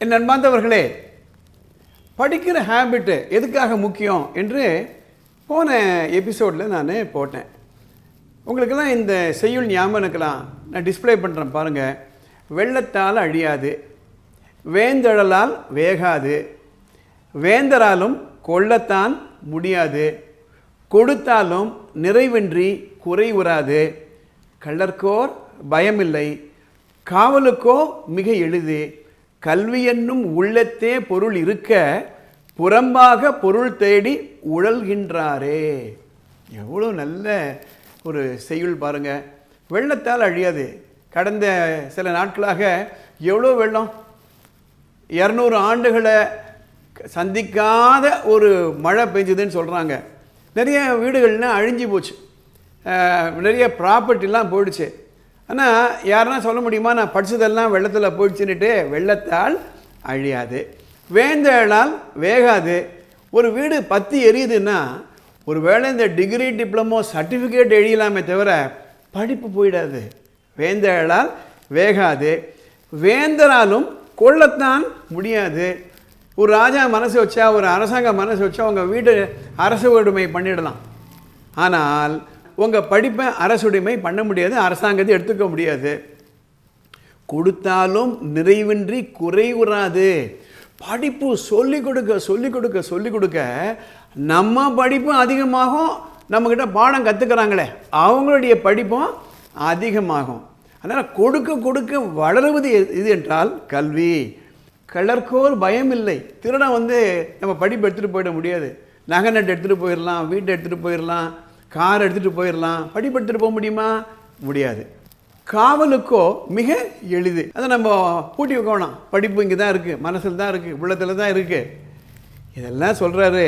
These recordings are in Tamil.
என் நண்பாந்தவர்களே படிக்கிற ஹேபிட்டு எதுக்காக முக்கியம் என்று போன எபிசோடில் நான் போட்டேன். உங்களுக்கெல்லாம் இந்த செய்யுள் ஞாபகம் இருக்கலாம். நான் டிஸ்பிளே பண்ணுறேன் பாருங்கள் வெள்ளத்தால் அழியாது. வேந்தழலால் வேகாது. வேந்தராலும் கொள்ளத்தான் முடியாது. கொடுத்தாலும் நிறைவின்றி குறைவுறாது கள்ளர்க்கோர் பயமில்லை. காவலுக்கோ மிக எளிது. கல்வி என்னும் உள்ளத்தே பொருள் இருக்க புறம்பாக பொருள் தேடி உழல்கின்றாரே. எவ்வளோ நல்ல ஒரு செய்யுள் பாருங்க. வெள்ளத்தால் அழியாது. கடந்த சில நாட்களாக எவ்வளோ வெள்ளம்? இரநூறு ஆண்டுகளை சந்திக்காத ஒரு மழை பெஞ்சுதுன்னு சொல்கிறாங்க நிறைய வீடுகள்லாம் அழிஞ்சு போச்சு. நிறைய ப்ராப்பர்ட்டிலாம் போயிடுச்சு. ஆனால் யாருன்னா சொல்ல முடியுமா? நான் படித்ததெல்லாம் வெள்ளத்தில் போயிடுச்சுன்னுட்டு வெள்ளத்தால் அழியாது. வேந்தழால் வேகாது. ஒரு வீடு பற்றி எரியுதுன்னா ஒரு வேளை இந்த டிகிரி டிப்ளமோ சர்டிஃபிகேட் எழியலாமே தவிர படிப்பு போயிடாது. வேந்தழால் வேகாது. வேந்தராலும் கொள்ளத்தான் முடியாது. ஒரு ராஜா மனசு வச்சா ஒரு அரசாங்கம் மனசு வச்சா உங்கள் வீடு அரசு உடைமை பண்ணிடலாம். ஆனால் உங்கள் படிப்பை அரசுடைமை பண்ண முடியாது அரசாங்கத்தை எடுத்துக்க முடியாது. கொடுத்தாலும் நிறைவின்றி குறைவுறாது படிப்பு சொல்லிக் கொடுக்க சொல்லிக் கொடுக்க சொல்லிக் கொடுக்க நம்ம படிப்பும் அதிகமாகும் நம்மக்கிட்ட பாடம் கற்றுக்கிறாங்களே அவங்களுடைய படிப்பும் அதிகமாகும். அதனால் கொடுக்க கொடுக்க வளருவது இது என்றால் கல்வி. கிளர்க்கோர் பயம் இல்லை. திருடன் வந்து நம்ம படிப்பு எடுத்துகிட்டு போயிட முடியாது. நகை நட்டு எடுத்துகிட்டு போயிடலாம் வீட்டை எடுத்துகிட்டு போயிடலாம் கார் எடுத்துகிட்டு போயிடலாம் படிப்பு எடுத்துகிட்டு போக முடியுமா? முடியாது. காவலுக்கோ மிக எளிது. அதை நம்ம பூட்டி வைக்கணும். படிப்பு இங்கே தான் இருக்குது மனசில் தான் இருக்குது உள்ளத்தில் தான் இருக்குது இதெல்லாம் சொல்கிறாரு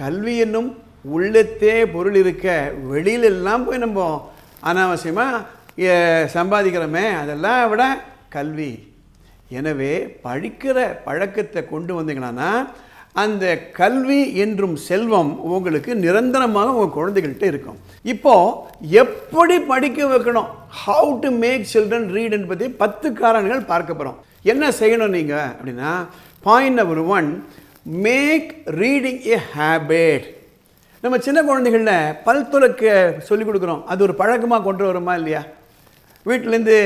கல்வி என்னும் உள்ளத்தே பொருள் இருக்க வெளியிலெல்லாம் போய் நம்ம அனாவசியமாக சம்பாதிக்கிறோமே. அதெல்லாம் விட கல்வி. எனவே படிக்கிற பழக்கத்தை கொண்டு வந்தீங்கன்னா அந்த கல்வி என்றும் செல்வம் உங்களுக்கு நிரந்தரமாக உங்கள் குழந்தைகள்கிட்ட இருக்கும். இப்போ எப்படி படிக்க வைக்கணும்? How to make children read பற்றி பத்து காரணங்கள் பார்க்க போகிறோம் என்ன செய்யணும் நீங்கள் அப்படின்னா point number one make reading a habit நம்ம சின்ன குழந்தைகளில் பல் துலக்க சொல்லிக் கொடுக்குறோம். அது ஒரு பழக்கமாக கொண்டு வரோமா இல்லையா? வீட்டிலேருந்து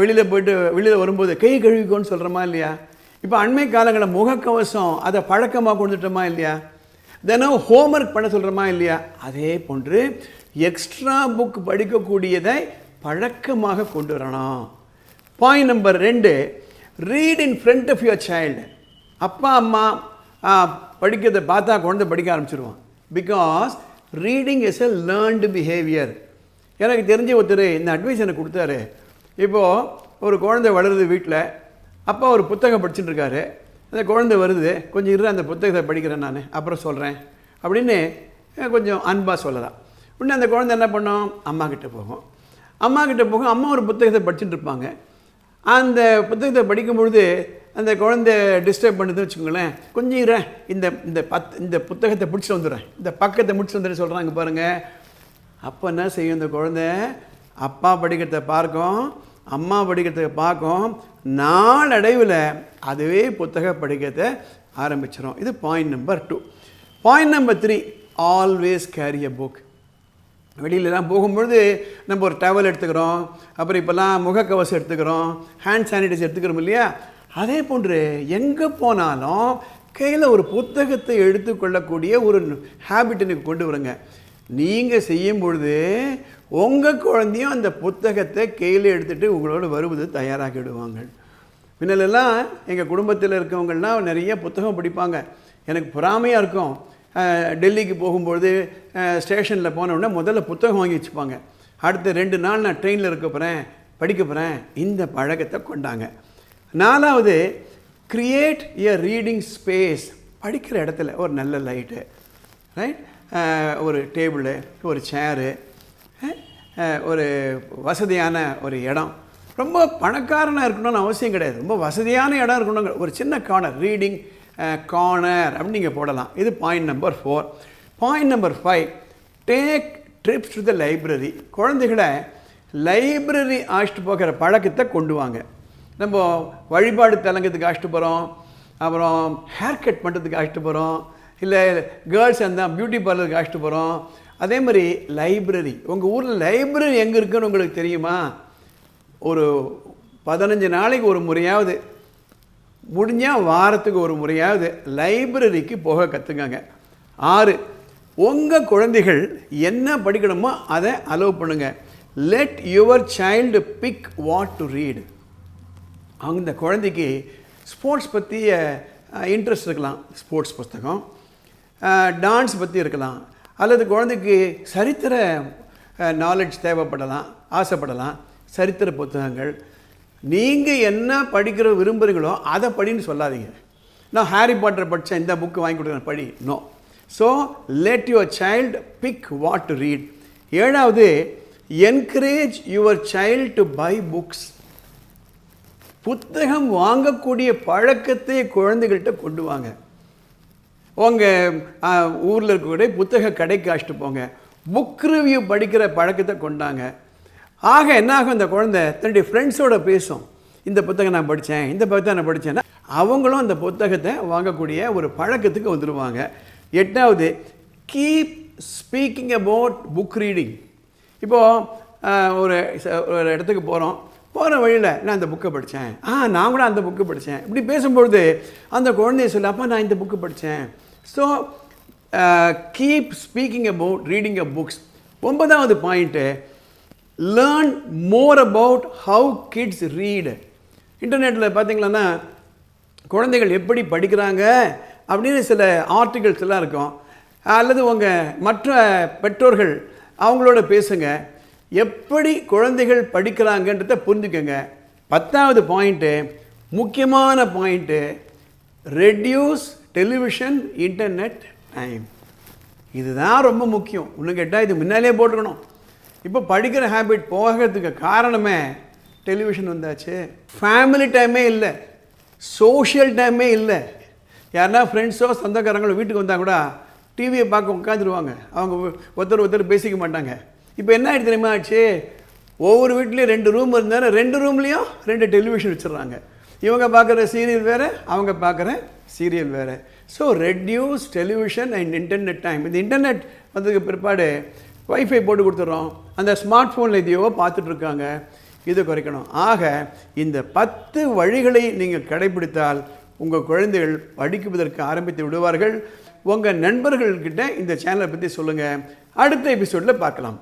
வெளியில் போயிட்டு வெளியில் வரும்போது கை கழுவிக்கோன்னு சொல்கிறோமா இல்லையா? இப்போ அண்மை காலங்களில் முகக்கவசம் அதை பழக்கமாக கொண்டுட்டோமா இல்லையா? தினம் ஹோம்ஒர்க் பண்ண சொல்கிறோமா இல்லையா? அதே போன்று எக்ஸ்ட்ரா புக் படிக்கக்கூடியதை பழக்கமாக கொண்டு வரணும். பாயிண்ட் நம்பர் ரெண்டு read in front of your child அப்பா அம்மா படிக்கிறதை பார்த்தா குழந்தை படிக்க ஆரம்பிச்சிருவான். Because reading is a learned behaviour எனக்கு தெரிஞ்ச ஒருத்தர் இந்த அட்வைஸ் எனக்கு கொடுத்தாரு. இப்போது ஒரு குழந்தை வளருது வீட்டில் அப்பா ஒரு புத்தகம் படிச்சுட்டு இருக்காரு அந்த குழந்தை வருது. கொஞ்சம் இரு அந்த புத்தகத்தை படிக்கிறேன் நான். அப்புறம் சொல்கிறேன் அப்படின்னு கொஞ்சம் அன்பாக சொல்லலாம். உடனே அந்த குழந்தை என்ன பண்ணும்? அம்மா கிட்டே போகும். அம்மா கிட்டே போகும். அம்மா ஒரு புத்தகத்தை படிச்சுட்டு இருப்பாங்க அந்த புத்தகத்தை படிக்கும் பொழுது அந்த குழந்தை டிஸ்டர்ப் பண்ணுதுன்னு வச்சுக்கோங்களேன். கொஞ்சம் இரு இந்த இந்த பத் இந்த புத்தகத்தை பிடிச்சிட்டு வந்துடுறேன். இந்த பக்கத்தை முடிச்சு வந்துடுறேன் சொல்கிறாங்க பாருங்கள் அப்போ என்ன செய்யும் இந்த குழந்தை? அப்பா படிக்கிறத பார்க்கும். அம்மா படிக்கிறதுக்கு பார்க்கும் நாளடைவில் அதுவே புத்தக படிக்கிறத ஆரம்பிச்சிடும் இது point number two point number three always carry a book வெளியிலலாம் போகும்பொழுது நம்ம ஒரு டவல் எடுத்துக்கிறோம் அப்புறம் இப்போல்லாம் முகக்கவசம் எடுத்துக்கிறோம் ஹேண்ட் சானிடைசர் எடுத்துக்கிறோம் இல்லையா? அதே போன்று எங்கே போனாலும் கையில் ஒரு புத்தகத்தை எடுத்துக்கொள்ளக்கூடிய ஒரு ஹேபிட் எனக்கு கொண்டு வருங்க. நீங்கள் செய்யும் பொழுது உங்கள் குழந்தையும் அந்த புத்தகத்தை கையில் எடுத்துகிட்டு உங்களோட வருவது தயாராகிடுவாங்க முன்னலெல்லாம் எங்கள் குடும்பத்தில் இருக்கவங்கள்லாம் நிறைய புத்தகம் படிப்பாங்க. எனக்கு பொறாமையாக இருக்கும். டெல்லிக்கு போகும்பொழுது ஸ்டேஷனில் உடனே முதல்ல புத்தகம் வாங்கி வச்சுப்பாங்க. அடுத்த ரெண்டு நாள் நான் ட்ரெயினில் இருக்க போகிறேன் படிக்க போகிறேன் இந்த பழக்கத்தை கொண்டாங்க. நாலாவது கிரியேட் எ ரீடிங் ஸ்பேஸ் படிக்கிற இடத்துல ஒரு நல்ல லைட்டு ரைட் ஒரு டேபிளு ஒரு சேரு ஒரு வசதியான ஒரு இடம். ரொம்ப பணக்காரனாக இருக்கணும்னு அவசியம் கிடையாது. ரொம்ப வசதியான இடம் இருக்கணும் ஒரு சின்ன கார்னர் ரீடிங் கார்னர் அப்படின்னு நீங்கள் போடலாம். இது point number four point number five take trips to the library குழந்தைகளை லைப்ரரி அழைச்சிட்டு போகிற பழக்கத்தை கொண்டு வாங்க. நம்ம வழிபாடு தலங்கத்துக்கு அழைச்சிட்டு போகிறோம் அப்புறம் ஹேர் கட் பண்ணுறதுக்கு அழைச்சிட்டு போகிறோம் இல்லை கேர்ள்ஸ் அந்த பியூட்டி பார்லருக்கு அழைச்சிட்டு போகிறோம் அதே மாதிரி லைப்ரரி உங்கள் ஊரில் லைப்ரரி எங்கே இருக்குன்னு உங்களுக்கு தெரியுமா? ஒரு பதினஞ்சு நாளைக்கு ஒரு முறையாவது. முடிஞ்சால் வாரத்துக்கு ஒரு முறையாவது லைப்ரரிக்கு போக கற்றுக்கங்க ஆறு உங்கள் குழந்தைகள் என்ன படிக்கணுமோ அதை அலோவ் பண்ணுங்க. Let your child pick what to read அந்த குழந்தைக்கு ஸ்போர்ட்ஸ் பற்றிய இன்ட்ரெஸ்ட் இருக்கலாம். ஸ்போர்ட்ஸ் புஸ்தகம் டான்ஸ் பற்றி இருக்கலாம். அல்லது குழந்தைக்கு சரித்திர நாலேஜ் தேவைப்படலாம் ஆசைப்படலாம். சரித்திர புத்தகங்கள். நீங்கள் என்ன படிக்கிற விரும்புகிறீங்களோ அதை படின்னு சொல்லாதீங்க. நான் ஹாரி பாட்டர் படித்தேன் இந்த புக்கு வாங்கி கொடுக்குறேன் படி. No so let your child pick what to read ஏழாவது encourage your child to buy books புத்தகம் வாங்கக்கூடிய பழக்கத்தை குழந்தைகள்கிட்ட கொண்டு வாங்க. உங்கள் ஊரில் இருக்கக்கூடிய புத்தக கடைக்கு அழைச்சிட்டு போங்க. புக் ரிவ்யூ படிக்கிற பழக்கத்தை கொண்டாங்க. ஆக என்ன ஆகும் இந்த குழந்தை? தன்னுடைய ஃப்ரெண்ட்ஸோட பேசும். இந்த புத்தகம் நான் படித்தேன் இந்த புத்தகம் நான் படித்தேன்னா அவங்களும் அந்த புத்தகத்தை வாங்கக்கூடிய ஒரு பழக்கத்துக்கு வந்துடுவாங்க எட்டாவது keep speaking about book reading இப்போது ஒரு ஒரு இடத்துக்கு போகிறோம் போகிற வழியில் நான் அந்த புக்கை படித்தேன் ஆ நான் கூட அந்த புக்கு படித்தேன் இப்படி பேசும்பொழுது அந்த குழந்தைய சொல்ல அப்பா நான் இந்த புக்கு படித்தேன் so keep speaking about reading a books ஒன்பதாவது point learn more about how kids read இன்டர்நெட்டில் பார்த்தீங்களன்னா குழந்தைகள் எப்படி படிக்கிறாங்க அப்படின்னு சில ஆர்டிகல்ஸ் எல்லாம் இருக்கும். அல்லது உங்கள் மற்ற பெற்றோர்கள் அவங்களோட பேசுங்கள் எப்படி குழந்தைகள் படிக்கிறாங்கன்றத புரிஞ்சுக்கங்க. பத்தாவது பாயிண்ட்டு முக்கியமான point reduce television internet time இதுதான் ரொம்ப முக்கியம். இன்னும் கேட்டால் இது முன்னாலே போட்டுக்கணும். இப்போ படிக்கிற ஹேபிட் போகிறதுக்கு காரணமே டெலிவிஷன் வந்தாச்சு. ஃபேமிலி டைமே இல்லை. சோஷியல் டைமே இல்லை. யாருன்னா ஃப்ரெண்ட்ஸோ சொந்தக்காரங்களோ வீட்டுக்கு வந்தால் கூட டிவியை பார்க்க உட்காந்துருவாங்க அவங்க ஒருத்தர் ஒருத்தர் பேசிக்க மாட்டாங்க. இப்போ என்ன ஆயிடுச்சு தெரியுமா ஆச்சு? ஒவ்வொரு வீட்லேயும் ரெண்டு ரூம் இருந்தாலும் ரெண்டு ரூம்லேயும் ரெண்டு டெலிவிஷன் வச்சுடுறாங்க. இவங்க பார்க்குற சீரியல் வேறு அவங்க பார்க்குற சீரியல் வேறு. So reduce television and internet time இந்த இன்டர்நெட் வந்ததுக்கு பிற்பாடு வைஃபை போட்டு கொடுத்துட்றோம். அந்த ஸ்மார்ட் ஃபோனில் இதையோ பார்த்துட்ருக்காங்க. இதை குறைக்கணும். ஆக இந்த பத்து வழிகளை நீங்கள் கடைபிடித்தால் உங்கள் குழந்தைகள் படிக்குவதற்கு ஆரம்பித்து விடுவார்கள். உங்கள் நண்பர்கள்கிட்ட இந்த சேனலை பற்றி சொல்லுங்கள் அடுத்த எபிசோடில் பார்க்கலாம்.